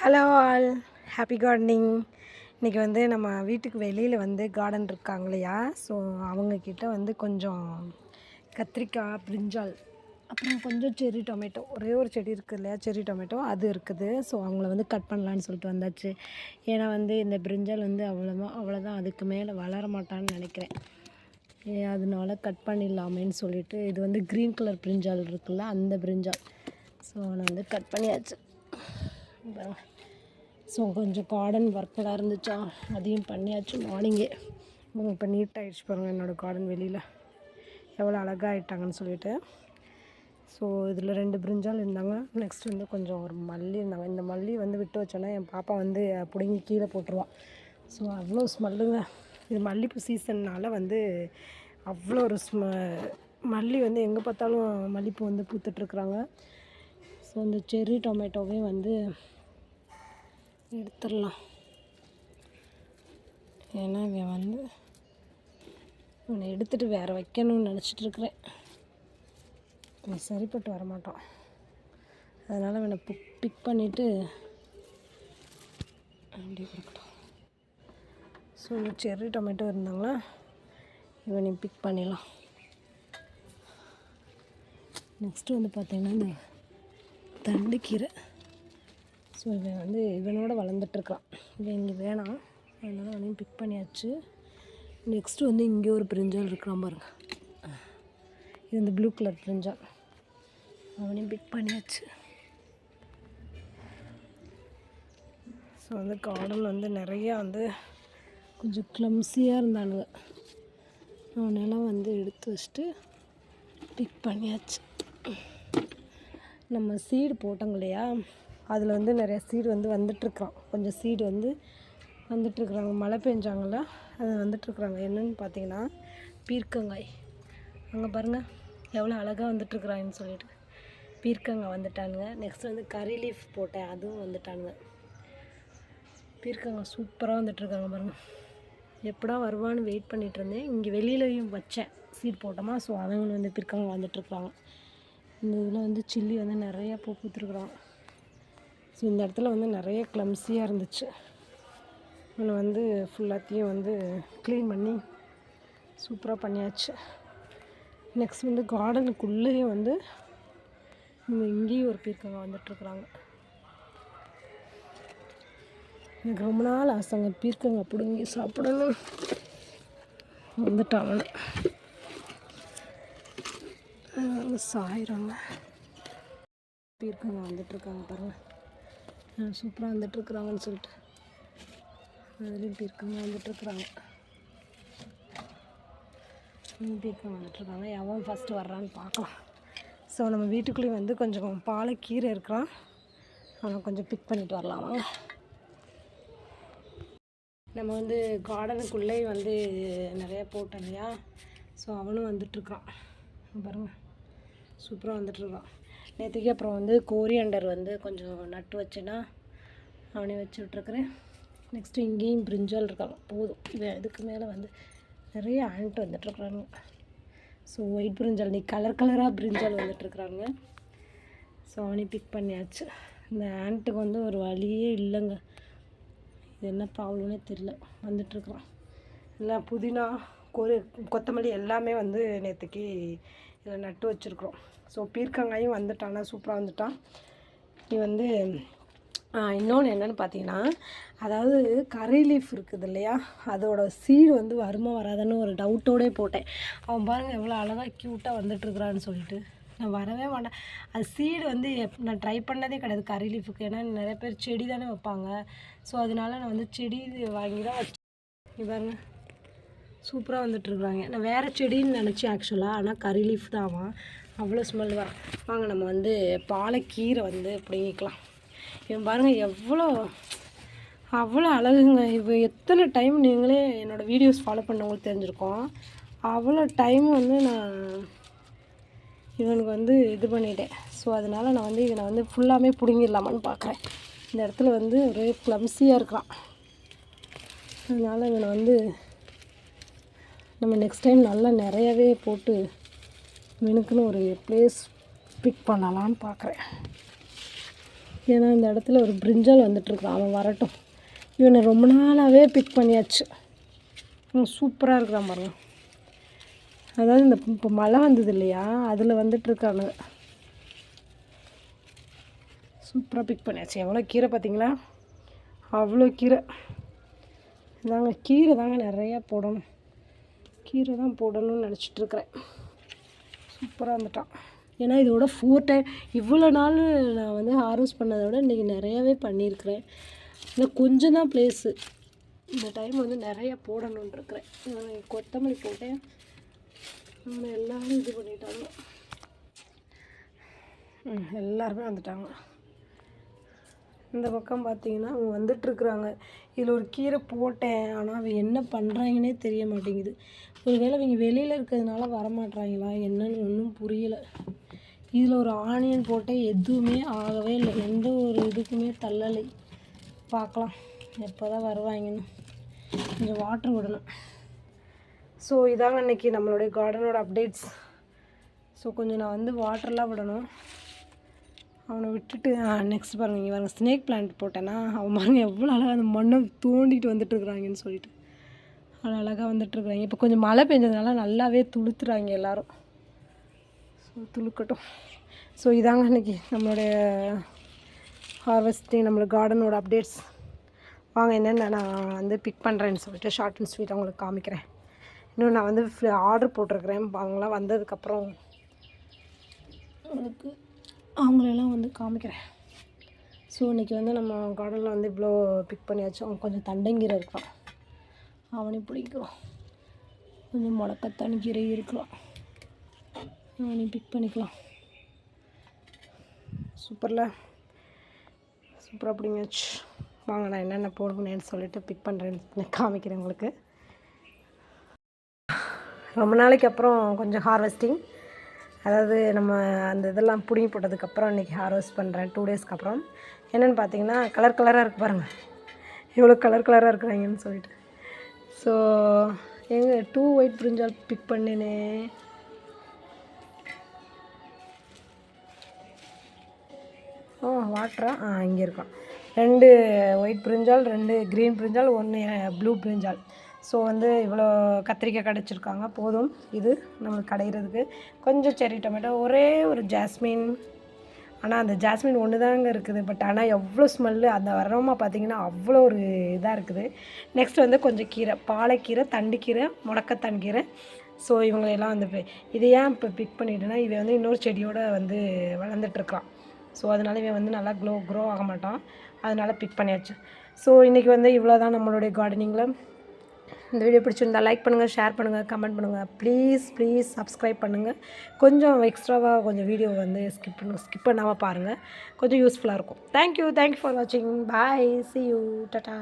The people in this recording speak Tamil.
ஹலோ ஆல் ஹாப்பி கார்டனிங் இன்றைக்கி வந்து நம்ம வீட்டுக்கு வெளியில் வந்து கார்டன் இருக்காங்க இல்லையா? ஸோ அவங்கக்கிட்ட வந்து கொஞ்சம் கத்திரிக்காய் பிரிஞ்சால் அப்புறம் கொஞ்சம் செரி டொமேட்டோ ஒரே ஒரு செடி இருக்குது இல்லையா? செரி டொமேட்டோ அது இருக்குது. ஸோ அவங்கள வந்து கட் பண்ணலான்னு சொல்லிட்டு வந்தாச்சு. ஏன்னா வந்து இந்த பிரிஞ்சால் வந்து அவ்வளோதான் அவ்வளோதான் அதுக்கு மேலே வளர மாட்டான்னு நினைக்கிறேன். அதனால கட் பண்ணிடலாமேன்னு சொல்லிட்டு இது வந்து க்ரீன் கலர் பிரிஞ்சால் இருக்குல்ல? அந்த பிரிஞ்சால் ஸோ நான் வந்து கட் பண்ணியாச்சு. ஸோ கொஞ்சம் கார்டன் ஒர்க்கெல்லாம் இருந்துச்சா? அதையும் பண்ணியாச்சு மார்னிங்கே இப்போ நீட் ஆகிடுச்சு பாருங்கள் என்னோடய கார்டன் வெளியில். எவ்வளோ அழகாக ஆகிட்டாங்கன்னு சொல்லிட்டு. ஸோ இதில் ரெண்டு பிரிஞ்சால் இருந்தாங்க. நெக்ஸ்ட் வந்து கொஞ்சம் ஒரு மல்லி இருந்தாங்க. இந்த மல்லி வந்து விட்டு வச்சோன்னா என் பாப்பா வந்து பிடுங்கி கீழே போட்டுருவான் ஸோ அவ்வளோ ஸ்மெல்லுங்க இது மல்லிப்பூ சீசன்னால் வந்து அவ்வளோ ஒரு ஸ்ம மல்லி வந்து எங்கே பார்த்தாலும் மல்லிப்பூ வந்து பூத்துட்ருக்குறாங்க ஸோ இந்த செர்ரி டொமேட்டோவே வந்து எடுத்துடலாம். ஏன்னா இவன் வந்து இவனை எடுத்துகிட்டு வேறு வைக்கணும்னு நினச்சிட்டு இருக்கிறேன். இவன் சரிப்பட்டு வரமாட்டான். அதனால் இவனை பிக் பிக் பண்ணிவிட்டு அப்படி கொடுக்கட்டும். ஸோ செர்ரி டொமேட்டோ இருந்தாங்களா? இவனையும் பிக் பண்ணிடலாம். நெக்ஸ்ட்டு வந்து பார்த்திங்கன்னா இந்த தண்டுக்கீரை ஸோ இவன் வந்து இவனோட வளர்ந்துட்டுருக்கான் இவன் இங்கே வேணாம். அதனால் அவனையும் பிக் பண்ணியாச்சு. நெக்ஸ்ட்டு வந்து இங்கே ஒரு பிரிஞ்சால் இருக்கிறான் பாருங்க. இது இந்த ப்ளூ கலர் பிரிஞ்சால் அவனையும் பிக் பண்ணியாச்சு. ஸோ வந்து கார்டன் வந்து நிறையா வந்து கொஞ்சம் க்ளம்ஸியாக இருந்தானுங்க. அவனெல்லாம் வந்து எடுத்து வச்சுட்டு பிக் பண்ணியாச்சு. நம்ம சீடு போட்டோங்க இல்லையா? அதில் வந்து நிறையா சீடு வந்து வந்துட்டுருக்குறான். கொஞ்சம் சீடு வந்து வந்துட்டுருக்குறாங்க. மழை பெஞ்சாங்கல்ல அது வந்துட்டுருக்குறாங்க. என்னென்னு பார்த்தீங்கன்னா பீர்க்கங்காய். அங்கே பாருங்கள் எவ்வளோ அழகாக வந்துட்டுருக்குறாங்கன்னு சொல்லிட்டு. பீர்க்கங்காய் வந்துட்டானுங்க. நெக்ஸ்ட் வந்து கறி லீஃப் போட்டேன். அதுவும் வந்துட்டானுங்க. பீர்க்கங்காய் சூப்பராக வந்துட்டுருக்காங்க பாருங்கள் எப்படா வருவான்னு வெயிட் பண்ணிகிட்டு இருந்தேன். இங்கே வெளியிலையும் வச்சேன். சீட் போட்டோமா ஸோ அவங்களும் வந்து பீர்க்கங்காய் வந்துட்டுருக்குறாங்க. இந்த இதில் வந்து சில்லி வந்து நிறையா பூ பூத்துருக்குறான். ஸோ இந்த இடத்துல வந்து நிறைய க்ளம்ஸியாக இருந்துச்சு. இவனை வந்து ஃபுல்லாத்தையும் வந்து க்ளீன் பண்ணி சூப்பராக பண்ணியாச்சு. நெக்ஸ்ட் வந்து கார்டனுக்குள்ளேயே வந்து இங்க இங்கேயும் ஒரு பீர்க்கங்க வந்துட்டுருக்குறாங்க எனக்கு ரொம்ப நாள் ஆசைங்க பீர்க்கங்க பிடுங்கி சாப்பிடணும். வந்துட்டான் அவனை. வந்து சாயிறாங்க. பீர்க்கங்க வந்துட்டுருக்காங்க பாருங்கள் சூப்பராக வந்துட்டுருக்குறாங்கன்னு சொல்லிட்டு. அதுலேயும் பீர்க்கங்க வந்துட்டுருக்குறாங்க. பீர்க்கங்க வந்துட்டுருக்காங்க. எவன் ஃபஸ்ட்டு வர்றான்னு பார்க்கலாம். ஸோ நம்ம வீட்டுக்குள்ளேயும் வந்து கொஞ்சம் பாலைக்கீரை இருக்கிறான். அவனை கொஞ்சம் பிக் பண்ணிட்டு வரலாம் வாங்க. நம்ம வந்து கார்டனுக்குள்ளே வந்து நிறைய போட்டோம் இல்லையா? ஸோ அவனும் வந்துட்டுருக்கான். பாருங்கள் சூப்பராக வந்துட்டுருக்கான். நேற்றுக்கு அப்புறம் வந்து கோரியண்டர் வந்து கொஞ்சம் நட்டு வச்சேன்னா அவனே வச்சு விட்ருக்குறேன் நெக்ஸ்ட்டு இங்கேயும் பிரிஞ்சால் இருக்காங்க. போதும். இவன் இதுக்கு மேலே வந்து நிறைய ஆண்ட் வந்துட்டுருக்குறாங்க. ஸோ ஒயிட் பிரிஞ்சால் நீ கலர் கலராக பிரிஞ்சால் வந்துட்டுருக்குறாங்க. ஸோ அவனே பிக் பண்ணியாச்சு. இந்த ஆண்ட்டுக்கு வந்து ஒரு வழியே இல்லைங்க. இது என்ன ப்ராப்ளம்னே தெரில வந்துட்டுருக்குறான். இல்லை புதினா கொரு கொத்தமல்லி எல்லாமே வந்து நேற்றுக்கு இதில் நட்டு வச்சுருக்குறோம். ஸோ பீர்க்கங்காயும் வந்துட்டானா சூப்பராக வந்துட்டான். நீ வந்து இன்னொன்று என்னென்னு பார்த்தீங்கன்னா அதாவது கறி லீஃப் இருக்குது இல்லையா? அதோட சீடு வந்து வருமா வராதுன்னு ஒரு டவுட்டோடே போட்டேன். அவன் பாருங்கள் எவ்வளோ அழகாக க்யூட்டாக வந்துட்டுருக்குறான்னு சொல்லிட்டு. நான் வரவே மாட்டேன் அது சீடு வந்து எப் நான் ட்ரை பண்ணதே கிடையாது கறி லீஃபுக்கு ஏன்னா நிறைய பேர் செடி தானே வைப்பாங்க. ஸோ அதனால நான் வந்து செடி வாங்கி தான் வச்சு இங்க சூப்பராக வந்துட்டுருக்குறாங்க. நான் வேறு செடின்னு நினச்சேன் ஆக்சுவலாக ஆனால் கறி லீஃப் தான் அவன். அவ்வளோ ஸ்மெல் வரும். வாங்க நம்ம வந்து பாலைக்கீரை வந்து பிடிங்கிக்கலாம். இவன் பாருங்கள் எவ்வளோ அவ்வளோ அழகுங்க. இப்போ எத்தனை டைம் நீங்களே என்னோடய வீடியோஸ் ஃபாலோ பண்ணவங்களுக்கு தெரிஞ்சிருக்கோம். அவ்வளோ டைம் வந்து நான் இவனுக்கு வந்து இது பண்ணிட்டேன். ஸோ அதனால் நான் வந்து இவனை வந்து ஃபுல்லாமே பிடுங்கிடலாமான்னு பார்க்குறேன் இந்த இடத்துல வந்து ஒரே க்ளம்ஸியாக இருக்கான். அதனால் இவனை வந்து நம்ம நெக்ஸ்ட் டைம் நல்லா நிறையவே போட்டு இவனுக்குன்னு ஒரு ப்ளேஸ் பிக் பண்ணலான்னு பார்க்குறேன். ஏன்னா இந்த இடத்துல ஒரு பிரிஞ்சால் வந்துட்டுருக்குறான் அவன் வரட்டும். இவனை ரொம்ப நாளாகவே பிக் பண்ணியாச்சு. சூப்பராக இருக்கிறான் பாருங்க. அதாவது இந்த இப்போ மழை வந்தது இல்லையா? அதில் வந்துட்டுருக்கானுங்க சூப்பராக பிக் பண்ணியாச்சு. எவ்வளோ கீரை பார்த்தீங்களா? அவ்வளோ கீரை. இதாங்க கீரை தாங்க நிறையா போடணும். கீரை தான் போடணும்னு நினச்சிட்டு இருக்கிறேன் சூப்பராக வந்துட்டான் ஏன்னா இதோட ஃபோர் டைம் இவ்வளோ நாள் நான் வந்து ஹார்வெஸ்ட் பண்ணதை விட இன்றைக்கி நிறையாவே பண்ணியிருக்கிறேன். இன்னும் கொஞ்சம் தான் ப்ளேஸு இந்த டைம் வந்து நிறையா போடணுன்னு இருக்கிறேன். நான் கொத்தமல்லி போட்டேன். நம்ம எல்லாரும் இது பண்ணிட்டாங்க. எல்லாருமே வந்துட்டாங்க. இந்த பக்கம் பார்த்தீங்கன்னா அவங்க வந்துட்டுருக்குறாங்க. இதில் ஒரு கீரை போட்டேன். ஆனால் அவன் என்ன பண்ணுறாங்கன்னே தெரிய மாட்டேங்குது. ஒருவேளை இவங்க வெளியில் இருக்கிறதுனால வரமாட்றாங்களா? என்னன்னு ஒன்றும் புரியலை. இதில் ஒரு ஆனியன் போட்டேன். எதுவுமே ஆகவே இல்லை. எந்த ஒரு இதுக்குமே தள்ளலை. பார்க்கலாம் எப்போ தான் வருவாங்கன்னு. கொஞ்சம் வாட்ரு விடணும். ஸோ இதாங்க இன்றைக்கி நம்மளுடைய கார்டனோட அப்டேட்ஸ் ஸோ கொஞ்சம் நான் வந்து வாட்டர்லாம் விடணும். அவனை விட்டுட்டு நெக்ஸ்ட் பாருங்க இங்கே பாருங்க ஸ்னேக் பிளான்ட் போட்டேன்னா அவன் பாருங்கள் எவ்வளோ அழகாக அந்த மண்ணை தோண்டிட்டு வந்துட்டுருக்குறாங்கன்னு சொல்லிட்டு. அவ்வளோ அழகாக வந்துட்டுருக்குறாங்க. இப்போ கொஞ்சம் மழை பெஞ்சதுனால நல்லாவே துளுத்துறாங்க எல்லோரும். ஸோ துளுக்கட்டும். ஸோ இதாங்க அன்றைக்கி நம்மளுடைய ஹார்வெஸ்டிங் நம்மளோட கார்டனோட அப்டேட்ஸ் வாங்க என்னென்ன நான் வந்து பிக் பண்ணுறேன்னு சொல்லிட்டு ஷார்ட் அண்ட் ஸ்வீட் உங்களுக்கு காமிக்கிறேன். இன்னும் நான் வந்து ஆர்டர் போட்டிருக்கிறேன். அவங்களாம் வந்ததுக்கப்புறம் உங்களுக்கு அவங்களெல்லாம் வந்து காமிக்கிறேன். ஸோ இன்றைக்கி வந்து நம்ம கார்டனில் வந்து இவ்வளோ பிக் பண்ணியாச்சு. அவன் கொஞ்சம் தண்டங்கீரை இருக்கான். அவனையும் பிடிக்கும் கொஞ்சம் முடக்கத்தான் கீரை இருக்கலாம். அவனையும் பிக் பண்ணிக்கலாம். சூப்பரில். சூப்பராக பிடிங்காச்சு வாங்க நான் என்னென்ன போடணும்னு சொல்லிட்டு பிக் பண்ணுறேன்னு காமிக்கிறேன் உங்களுக்கு. ரொம்ப நாளைக்கு அப்புறம் கொஞ்சம் ஹார்வெஸ்டிங் அதாவது நம்ம அந்த இதெல்லாம் பிடுங்கி போட்டதுக்கப்புறம் இன்றைக்கி ஹார்வெஸ்ட் பண்ணுறேன் டூ டேஸ்க்கு அப்புறம். என்னென்னு பார்த்தீங்கன்னா கலர் கலராக இருக்குது பாருங்கள் எவ்வளோ கலர் கலராக இருக்கிறாங்கன்னு சொல்லிட்டு. ஸோ எங்கே டூ ஒயிட் பிரிஞ்சால் பிக் பண்ணினே. ஓ வாட்டரா ஆ? இங்கே இருக்கான் ரெண்டு ஒயிட் பிரிஞ்சால் ரெண்டு க்ரீன் பிரிஞ்சால் ஒன்று ப்ளூ பிரிஞ்சால் ஸோ வந்து இவ்வளோ கத்திரிக்காய் கிடச்சிருக்காங்க. போதும். இது நம்மளுக்கு கடையிறதுக்கு. கொஞ்சம் செரி டொமேட்டோ. ஒரே ஒரு ஜாஸ்மின். ஆனால் அந்த ஜாஸ்மின் ஒன்று தாங்க இருக்குது. பட் ஆனால் எவ்வளோ ஸ்மெல்லு. அந்த அரோமா பார்த்தீங்கன்னா அவ்வளோ ஒரு இதாக இருக்குது. நெக்ஸ்ட் வந்து கொஞ்சம் கீரை. பாலைக்கீரை தண்டுக்கீரை முடக்கத்தான் கீரை. ஸோ இவங்களையெல்லாம் வந்து பி- இதை ஏன் இப்போ பிக் பண்ணிட்டேன்னா இவன் வந்து இன்னொரு செடியோடு வந்து வளர்ந்துட்டுருக்கான் ஸோ அதனால இவன் வந்து நல்லா க்ளோ க்ரோ ஆக மாட்டான். அதனால் பிக் பண்ணியாச்சு. ஸோ இன்றைக்கி வந்து இவ்வளோ தான் நம்மளுடைய கார்டனிங்கில் இந்த வீடியோ பிடிச்சிருந்தா லைக் பண்ணுங்கள் ஷேர் பண்ணுங்கள் கமெண்ட் பண்ணுங்கள் ப்ளீஸ் ப்ளீஸ் சப்ஸ்கிரைப் பண்ணுங்கள் கொஞ்சம் எக்ஸ்ட்ராவாக கொஞ்சம் வீடியோ வந்து ஸ்கிப் பண்ண ஸ்கிப் பண்ணாமல் பாருங்கள் கொஞ்சம் யூஸ்ஃபுல்லாக இருக்கும். தேங்க்யூ தேங்க்யூ ஃபார் வாட்சிங் பாய் சி யூ டாட்டா